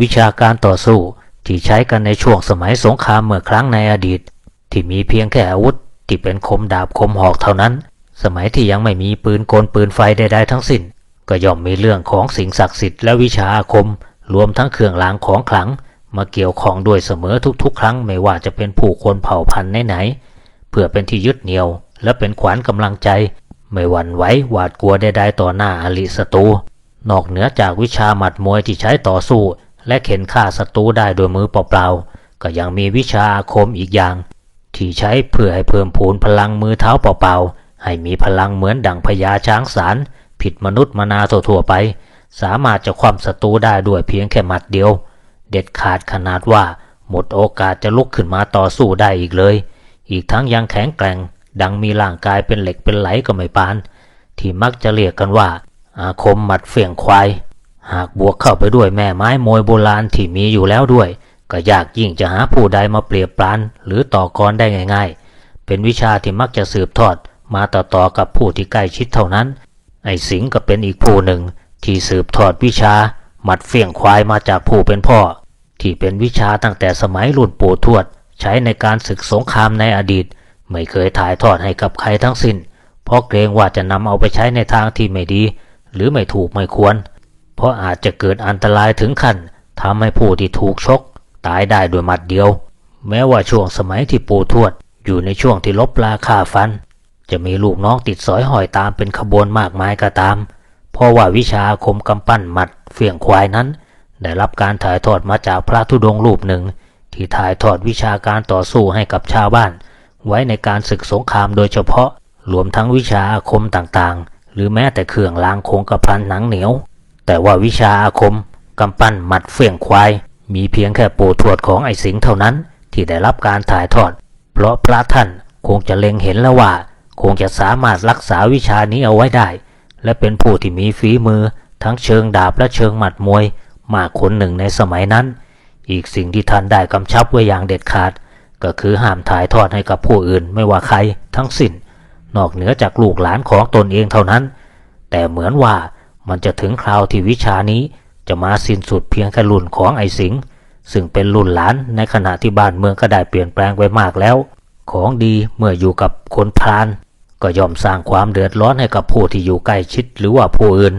วิชาการต่อสู้ที่ใช้กันในช่วงสมัยสงครามเมื่อครั้งในอดีต ที่มีเพียงแค่อาวุธที่เป็นคมดาบคมหอกเท่านั้น สมัยที่ยังไม่มีปืนกลปืนไฟใดๆทั้งสิ้น ก็ย่อมมีเรื่องของสิ่งศักดิ์สิทธิ์และวิชาอาคม รวมทั้งเครื่องรางของขลัง มาเกี่ยวข้องด้วยเสมอทุกๆ ครั้งไม่ว่าจะเป็นผู้คนเผ่าพันธุ์ไหนๆเพื่อเป็นที่ยึดเหนี่ยว และเป็นขวัญกำลังใจ ไม่หวั่นไหวหวาดกลัวใดๆต่อหน้าอริศัตรูนอกเหนือจากวิชาหมัดมวยที่ใช้ต่อสู้ และเข็นฆ่าศัตรูได้โดยมือเปล่าๆ ก็ยังมีวิชาอาคมอีกอย่าง ที่ใช้เพื่อให้เพิ่มพูนพลังมือเท้าเปล่าๆ ให้มีพลังเหมือนดั่งพญาช้างสาร ผิดมนุษย์มนาทั่วไป สามารถจะคว่ำศัตรูได้ด้วยเพียงแค่หมัดเดียว เด็ดขาดขนาดว่า หมดโอกาสจะลุกขึ้นมาต่อสู้ได้อีกเลย อีกทั้งยังแข็งแกร่ง ดังมีร่างกายเป็นเหล็กเป็นไหลก็ไม่ปาน ที่มักจะเรียกกันว่า อาคมหมัดเฟี่ยงควาย หากบวกเข้าไปด้วยแม่ไม้มวยโบราณที่มีอยู่แล้วด้วย ก็ยากยิ่งจะหาผู้ใดมาเปรียบปรานหรือต่อกรได้ง่าย ๆ เป็นวิชาที่มักจะสืบทอด มาต่อๆกับผู้ที่ใกล้ชิดเท่านั้น ไอ้สิงก็เป็นอีกผู้หนึ่ง ที่สืบทอดวิชาหมัดเฟี่ยงควายมาจากผู้เป็นพ่อ ที่เป็นวิชาตั้งแต่สมัยรุ่นปู่ทวด ใช้ในการศึกสงครามในอดีต ไม่เคยถ่ายทอดให้กับใครทั้งสิ้น เพราะเกรงว่าจะนำเอาไปใช้ในทางที่ไม่ดี หรือไม่ถูกไม่ควร เพราะอาจจะเกิดอันตรายถึงขั้นทำให้ผู้ที่ถูกชก ตายได้โดยหมัดเดียว แม้ว่าช่วงสมัยที่ปู่ทวด อยู่ในช่วงที่ลบลาฆ่าฟัน จะมีลูกน้องติดสอยหอยตามเป็นขบวนมากมายก็ตาม เพราะว่าวิชาคมกำปั้นหมัดเฟี่ยงควายนั้น ได้รับการถ่ายทอดมาจากพระธุดงค์รูปหนึ่ง ที่ถ่ายทอดวิชาการต่อสู้ให้กับชาวบ้าน ไว้ในการศึกสงครามโดยเฉพาะรวมทั้งวิชาอาคมต่างๆ หรือแม้แต่เครื่องรางคงกระพันหนังเหนียว แต่ว่าวิชาอาคมกำปั้นหมัดเฟี่ยงควาย มีเพียงแค่ปู่ทวดของไอ้สิงเท่านั้นที่ได้รับการถ่ายทอด เพราะพระท่านคงจะเล็งเห็นแล้วว่า คงจะสามารถรักษาวิชานี้เอาไว้ได้ และเป็นผู้ที่มีฝีมือทั้งเชิงดาบและเชิงหมัดมวย มากคนหนึ่งในสมัยนั้น อีกสิ่งที่ท่านได้กำชับไว้อย่างเด็ดขาด ก็คือห้ามถ่ายทอดให้กับผู้อื่นไม่ว่าใครทั้งสิ้น นอกเหนือจากลูกหลานของตนเองเท่านั้น แต่เหมือนว่า มันจะถึงคราวที่วิชานี้จะมาสิ้นสุดเพียงแค่รุ่นของไอสิงห์ซึ่งเป็นรุ่นหลานในขณะที่บ้านเมืองก็ได้เปลี่ยนแปลงไปมากแล้ว ของดีเมื่ออยู่กับคนพาลก็ย่อมสร้างความเดือดร้อนให้กับผู้ที่อยู่ใกล้ชิดหรือว่าผู้อื่น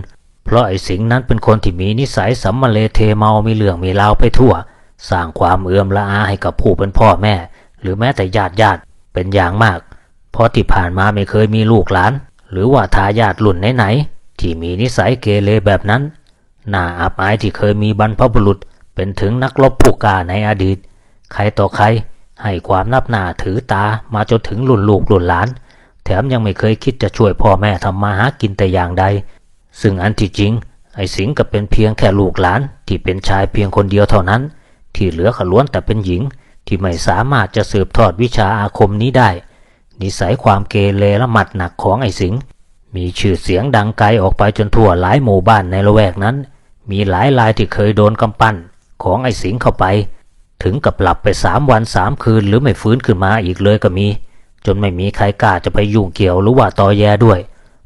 เพราะไอสิงห์นั้นเป็นคนที่มีนิสัยสัมมาเลเทเมามีเรื่องมีราวไปทั่ว สร้างความเอื้อมละอาให้กับผู้เป็นพ่อแม่ หรือแม้แต่ญาติญาติเป็นอย่างมาก เพราะที่ผ่านมาไม่เคยมีลูกหลาน หรือว่าทายาทรุ่นไหนๆ ที่มีนิสัยเกเรแบบนั้น น่าอับอายที่เคยมีบรรพบุรุษเป็นถึงนักรบผู้กล้าในอดีต ใครต่อใครให้ความนับหน้าถือตามาจนถึงรุ่นลูกรุ่นหลาน แถมยังไม่เคยคิดจะช่วยพ่อแม่ทำมาหากินแต่อย่างใด ซึ่งอันที่จริง ไอ้สิงก็เป็นเพียงแค่ลูกหลานที่เป็นชายเพียงคนเดียวเท่านั้น ที่เหลือขล้วนแต่เป็นหญิง ที่ไม่สามารถจะสืบทอดวิชาอาคมนี้ได้ นิสัยความเกเรและหมัดหนักของไอ้สิง มีชื่อเสียงดังไกลออกไปจนทั่วหลายหมู่บ้านในละแวกนั้น มีหลายรายที่เคยโดนกำปั้นของไอ้สิงเข้าไป ถึงกับหลับไปสามวันสามคืนหรือไม่ฟื้นขึ้นมาอีกเลยก็มี จนไม่มีใครกล้าจะไปยุ่งเกี่ยวหรือว่าตอแยด้วย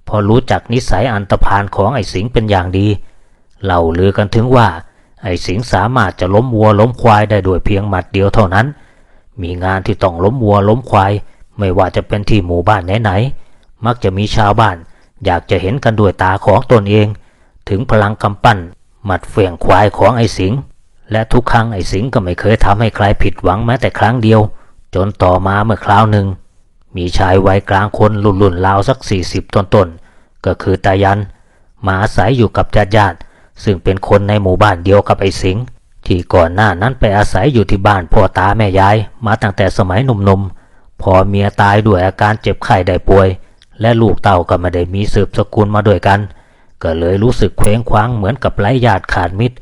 พอรู้จักนิสัยอันตรพานของไอ้สิงเป็นอย่างดีเล่าลือกันถึงว่า ไอ้สิงสามารถจะล้มวัวล้มควายได้ด้วยเพียงหมัดเดียวเท่านั้น มีงานที่ต้องล้มวัวล้มควาย ไม่ว่าจะเป็นที่หมู่บ้านไหนๆมักจะมีชาวบ้าน อยากจะเห็นกันด้วยตาของตนเอง ถึงพลังกำปั้น หมัดเฟี่ยงควายของไอ้สิงและทุกครั้งไอ้สิงก็ไม่เคยทำให้ใครผิดหวังแม้แต่ครั้งเดียว จนต่อมาเมื่อคราวหนึ่ง มีชายวัยกลางคนรุ่นรุ่นราวสักสี่สิบต้นๆก็คือตายันมาอาศัยอยู่กับญาติญาติๆซึ่งเป็นคนในหมู่บ้านเดียวกับไอ้สิงที่ก่อนหน้านั้นไปอาศัยอยู่ที่บ้านพ่อตาแม่ยาย มาตั้งแต่สมัยหนุ่มๆพอเมียตายด้วยอาการเจ็บไข้ได้ป่วย และลูกเต่าก็ไม่ได้มีสืบสกุลมาด้วยกัน ก็เลยรู้สึกเคว้งคว้างเหมือนกับไร้ญาติขาดมิตร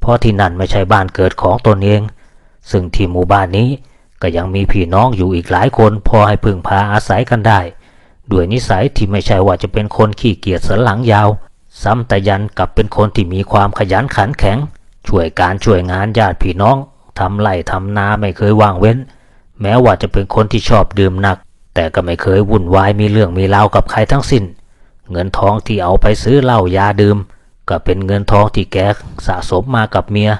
เพราะที่นั่นไม่ใช่บ้านเกิดของตนเอง ซึ่งที่หมู่บ้านนี้ก็ยังมีพี่น้องอยู่อีกหลายคนพอให้พึ่งพาอาศัยกันได้ ด้วยนิสัยที่ไม่ใช่ว่าจะเป็นคนขี้เกียจสันหลังยาว ซ้ำแต่ยันกับเป็นคนที่มีความขยันขันแข็ง ช่วยการช่วยงานญาติพี่น้องทำไร่ทำนาไม่เคยว่างเว้น แม้ว่าจะเป็นคนที่ชอบดื่มหนัก แต่ก็ไม่เคยวุ่นวายมีเรื่องมีราวกับใครทั้งสิ้น เงินทองที่เอาไปซื้อเหล้ายาดื่ม ก็เป็นเงินทองที่แกสะสมมากับเมีย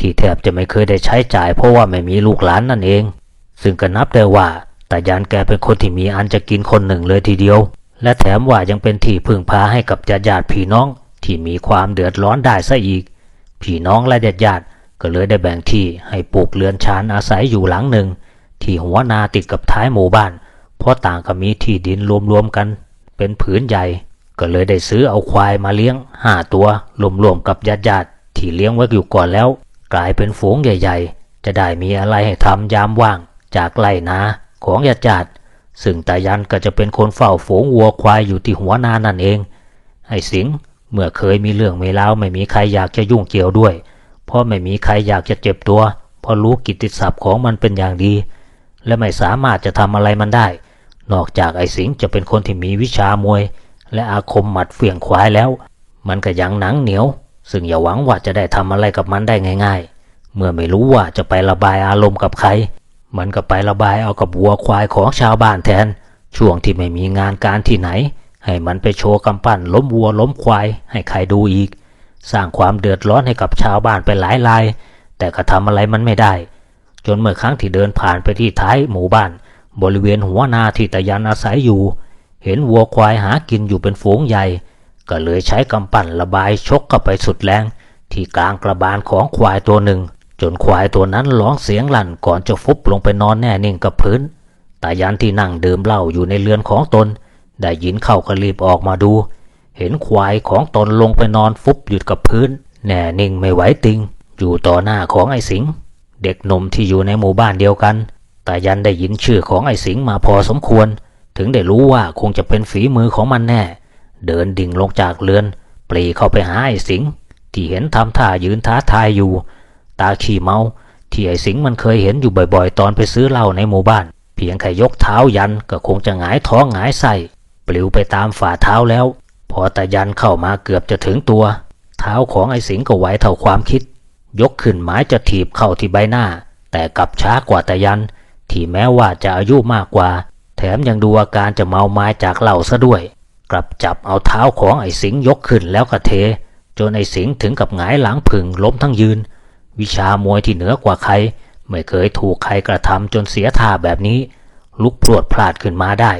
ที่แทบจะไม่เคยได้ใช้จ่ายเพราะว่าไม่มีลูกหลานนั่นเอง ซึ่งก็นับได้ว่าตายันแกเป็นคนที่มีอันจะกินคนหนึ่งเลยทีเดียว และแถมว่ายังเป็นที่พึ่งพาให้กับญาติญาติพี่น้องที่มีความเดือดร้อนได้ซะอีก พี่น้องและญาติญาติก็เลยได้แบ่งที่ให้ปลูกเรือนชานอาศัยอยู่หลังหนึ่ง ที่หัวนาติดกับท้ายหมู่บ้าน เพราะต่างก็มีที่ดินรวมๆกัน เป็นผืนใหญ่ ก็เลยได้ซื้อเอาควายมาเลี้ยงห้าตัวรวมๆกับญาติญาติๆที่เลี้ยงไว้อยู่ก่อนแล้ว กลายเป็นฝูงใหญ่ ๆ จะได้มีอะไรให้ทำยามว่าง จากไร่นาของญาติญาติซึ่งตายันก็จะเป็นคนเฝ้าฝูงวัวควายอยู่ที่หัวนานั่นเองไอ้สิงเมื่อเคยมีเรื่องไม่แล้วไม่มีใครอยากจะยุ่งเกี่ยวด้วย เพราะไม่มีใครอยากจะเจ็บตัว เพราะรู้กิตติศัพท์ของมันเป็นอย่างดี และไม่สามารถจะทำอะไรมันได้ นอกจากไอ้สิงจะเป็นคนที่มีวิชามวย และอาคมหมัดเฟี่ยงควายแล้ว มันก็ยังหนังเหนียว ซึ่งอย่าหวังว่าจะได้ทำอะไรกับมันได้ง่าย ๆ เมื่อไม่รู้ว่าจะไประบายอารมณ์กับใคร มันก็ไประบายเอากับวัวควายของชาวบ้านแทน ช่วงที่ไม่มีงานการที่ไหน ให้มันไปโชว์กำปั้นล้มวัวล้มควายให้ใครดูอีก สร้างความเดือดร้อนให้กับชาวบ้านไปหลายราย แต่ก็ทำอะไรมันไม่ได้ จนเมื่อครั้งที่เดินผ่านไปที่ท้ายหมู่บ้าน บริเวณหัวนาที่ตายันอาศัยอยู่ เห็นวัวควายหากินอยู่เป็นฝูงใหญ่ ก็เลยใช้กำปั้นระบายชกเข้าไปสุดแรง ที่กลางกระบาลของควายตัวหนึ่ง จนควายตัวนั้นร้องเสียงลั่นก่อนจะฟุบลงไปนอนแน่นิ่งกับพื้นตายันที่นั่งดื่มเหล้าอยู่ในเรือนของตน ได้ยินเข้าก็รีบออกมาดู เห็นควายของตนลงไปนอนฟุบอยู่กับพื้น แน่นิ่งไม่ไหวติง อยู่ต่อหน้าของไอ้สิง เด็กหนุ่มที่อยู่ในหมู่บ้านเดียวกัน ตายันได้ยินชื่อของไอ้สิงมาพอสมควร ถึงได้รู้ว่าคงจะเป็นฝีมือของมันแน่ เดินดิ่งลงจากเรือน ปรีเข้าไปหาไอ้สิง ที่เห็นทำท่ายืนท้าทายอยู่ ตาขี้เมา ที่ไอ้สิงมันเคยเห็นอยู่บ่อยๆ ตอนไปซื้อเหล้าในหมู่บ้าน เพียงแค่ยกเท้ายันก็คงจะหงายท้องหงายไส้ปลิวไปตามฝ่าเท้าแล้ว พอตายันเข้ามาเกือบจะถึงตัว เท้าของไอ้สิงก็ไหวเท่าความคิด ยกขึ้นไม้จะถีบเข้าที่ใบหน้า แต่กลับช้ากว่าตายัน ที่แม้ว่าจะอายุมากกว่า แถมยังดูอาการจะเมาไม้จากเหล้าซะด้วย กลับจับเอาเท้าของไอ้สิงยกขึ้นแล้วก็เท จนไอ้สิงถึงกับหงายหลังผึ่งล้มทั้งยืน วิชามวยที่เหนือกว่าใคร ไม่เคยถูกใครกระทำจนเสียท่าแบบนี้ ลุกพรวดพลาดขึ้นมาได้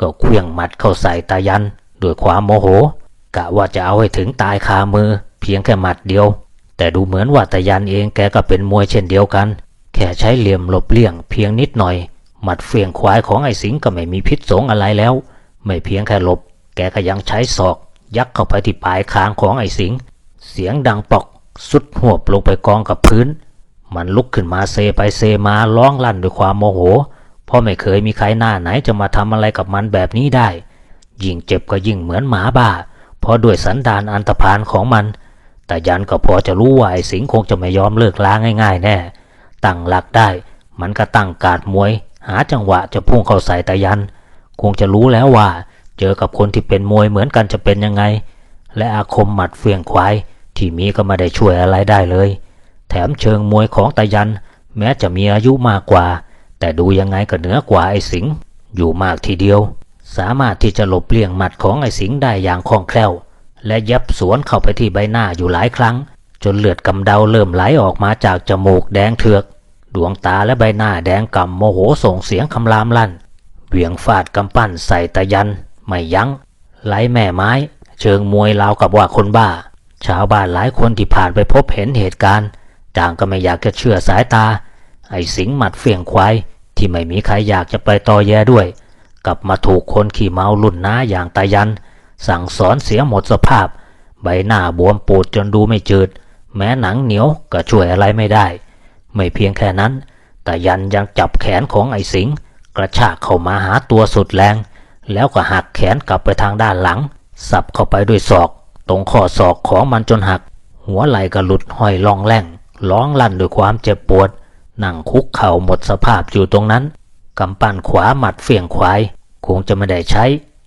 ก็เคลื่องหมัดเข้าใส่ตายันด้วยความโมโหกะว่าจะเอาให้ถึงตายคามือ เพียงแค่หมัดเดียว แต่ดูเหมือนว่าตายันเองแกก็เป็นมวยเช่นเดียวกัน แค่ใช้เหลี่ยมหลบเลี่ยงเพียงนิดหน่อย หมัดเฟียงควายของไอ้สิงก็ไม่มีพิษสงอะไรแล้ว ไม่เพียงแค่หลบ แกก็ยังใช้ศอก ยักเข้าไปที่ปลายคางของไอ้สิง เสียงดังปอก สุดหัวลงไปกองกับพื้น มันลุกขึ้นมาเซไปเซมาร้องลั่นด้วยความโมโห เพราะไม่เคยมีใครหน้าไหนจะมาทำอะไรกับมันแบบนี้ได้ ยิ่งเจ็บก็ยิ่งเหมือนหมาบ้า เพราะด้วยสันดานอันธพาลของมัน แต่ยันก็พอจะรู้ว่าไอ้สิงคงจะไม่ยอมเลิกล้าง่าย ๆ แน่ ตั้งหลักได้ มันก็ตั้งการดมวย หาจังหวะจะพุ่งเข้าใส่ตายัน คงจะรู้แล้วว่า เจอกับคนที่เป็นมวยเหมือนกันจะเป็นยังไง และอาคมหมัดเฟียงควายที่มีก็ไม่ได้ช่วยอะไรได้เลย แถมเชิงมวยของตายัน แม้จะมีอายุมากกว่า แต่ดูยังไงก็เหนือกว่าไอ้สิงอยู่มากทีเดียว สามารถที่จะหลบเลี่ยงหมัดของไอ้สิงได้อย่างคล่องแคล่ว และยับสวนเข้าไปที่ใบหน้าอยู่หลายครั้ง จนเลือดกำเดาเริ่มไหลออกมาจากจมูกแดงเถือก ดวงตาและใบหน้าแดงก่ำโมโหส่งเสียงคำรามลั่นเวี่ยงฟาดกำปั้นใส่ตะยัน ไม่ยัง้ง ไหลแม่ไม้ เชิงมวยราวกับว่าคนบ้า ชาวบ้านหลายคนที่ผ่านไปพบเห็นเหตุการณ์ต่างก็ไม่อยากจะเชื่อสายตา ไอ้สิงห์หมัดเฟียงควายที่ไม่มีใครอยากจะไปต่อแย่ด้วย กลับมาถูกคนขี่เมารุ่นน้าอย่างตายัน สั่งสอนเสียหมดสภาพ ใบหน้าบวมปูดจนดูไม่จืด แม้หนังเหนียวก็ช่วยอะไรไม่ได้ ไม่เพียงแค่นั้น แต่ยันยังจับแขนของไอ้สิง กระชากเข้ามาหาตัวสุดแรง แล้วก็หักแขนกลับไปทางด้านหลัง สับเข้าไปด้วยศอก ตรงข้อศอกของมันจนหัก หัวไหล่ก็หลุดห้อยลองแล่ง ร้องลั่นด้วยความเจ็บปวด นั่งคุกเข่าหมดสภาพอยู่ตรงนั้น กำปั้นขวาหมัดเฟี่ยงควาย คงจะไม่ได้ใช้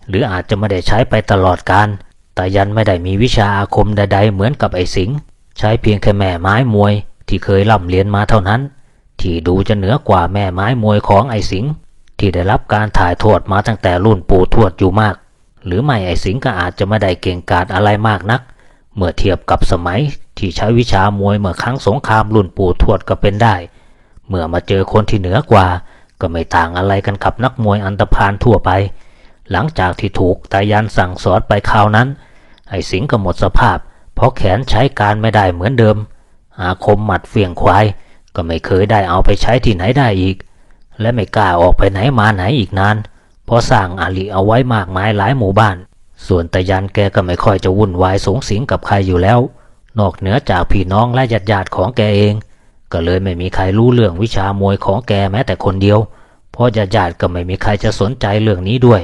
หรืออาจจะไม่ได้ใช้ไปตลอดการแต่ยันไม่ได้มีวิชาอาคมใดๆเหมือนกับไอ้สิง ใช้เพียงแค่แม่ไม้มวยที่เคยร่ำเรียนมาเท่านั้น ที่ดูจะเหนือกว่าแม่ไม้มวยของไอสิงที่ได้รับการถ่ายทอดมาตั้งแต่รุ่นปู่ทวดอยู่มาก หรือไม่ไอสิงก็อาจจะไม่ได้เก่งกาจอะไรมากนัก เมื่อเทียบกับสมัยที่ใช้วิชามวยเมื่อครั้งสงครามรุ่นปู่ทวดก็เป็นได้ เมื่อมาเจอคนที่เหนือกว่า ก็ไม่ต่างอะไรกันกับนักมวยอันตรพานทั่วไป หลังจากที่ถูกตายันสั่งสอนไปคราวนั้น ไอสิงก็หมดสภาพ ราะแขนใช้การไม่ได้เหมือนเดิม อาคมหมัดเฟียงควาย ก็ไม่เคยได้เอาไปใช้ที่ไหนได้อีก และไม่กล้าออกไปไหนมาไหนอีกนาน เพราะสร้างอาลีเอาไว้มากมายหลายหมู่บ้าน ส่วนตายันแกก็ไม่ค่อยจะวุ่นวายสงสิงกับใครอยู่แล้ว นอกเหนือจากพี่น้องและญาติญาติของแกเอง ก็เลยไม่มีใครรู้เรื่องวิชามวยของแกแม้แต่คนเดียว เพราะญาติญาติก็ไม่มีใครจะสนใจเรื่องนี้ด้วย